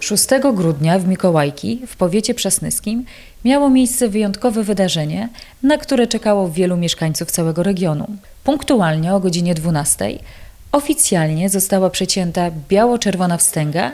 6 grudnia w Mikołajki w powiecie przasnyskim miało miejsce wyjątkowe wydarzenie, na które czekało wielu mieszkańców całego regionu. Punktualnie o godzinie 12 oficjalnie została przecięta biało-czerwona wstęga,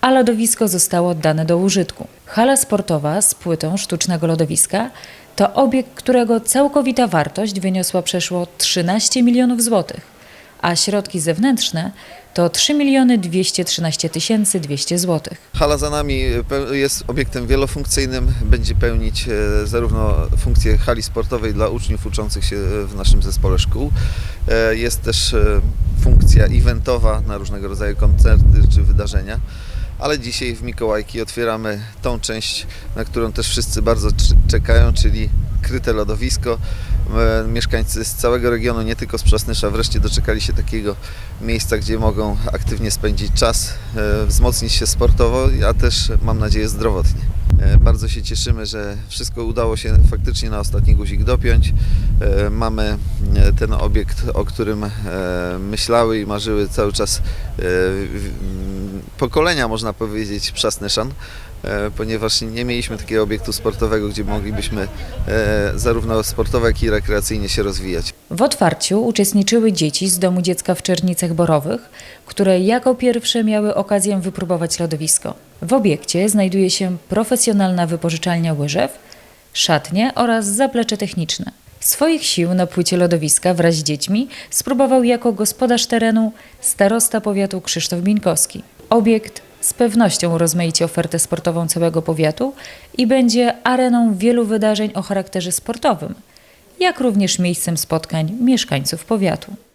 a lodowisko zostało oddane do użytku. Hala sportowa z płytą sztucznego lodowiska to obiekt, którego całkowita wartość wyniosła przeszło 13 milionów złotych, a środki zewnętrzne to 3 miliony 213 tysięcy 200 złotych. Hala za nami pe- jest obiektem wielofunkcyjnym, będzie pełnić e, zarówno funkcję hali sportowej dla uczniów uczących się w naszym zespole szkół. E, Jest też e, funkcja eventowa na różnego rodzaju koncerty czy wydarzenia. Ale dzisiaj w Mikołajki otwieramy tą część, na którą też wszyscy bardzo cz- czekają, czyli kryte lodowisko. E, Mieszkańcy z całego regionu, nie tylko z Przasnysza, wreszcie doczekali się takiego miejsca, gdzie mogą aktywnie spędzić czas, e, wzmocnić się sportowo, a też mam nadzieję zdrowotnie. E, Bardzo się cieszymy, że wszystko udało się faktycznie na ostatni guzik dopiąć. Mamy ten obiekt, o którym myślały i marzyły cały czas pokolenia, można powiedzieć, Przasnyszan, e, ponieważ nie mieliśmy takiego obiektu sportowego, gdzie moglibyśmy e, zarówno sportowo, jak i rekreacyjnie się rozwijać. W otwarciu uczestniczyły dzieci z Domu Dziecka w Czernicach Borowych, które jako pierwsze miały okazję wypróbować lodowisko. W obiekcie znajduje się profesjonalna wypożyczalnia łyżew, szatnie oraz zaplecze techniczne. Swoich sił na płycie lodowiska wraz z dziećmi spróbował jako gospodarz terenu starosta powiatu Krzysztof Binkowski. Obiekt z pewnością urozmaici ofertę sportową całego powiatu i będzie areną wielu wydarzeń o charakterze sportowym, jak również miejscem spotkań mieszkańców powiatu.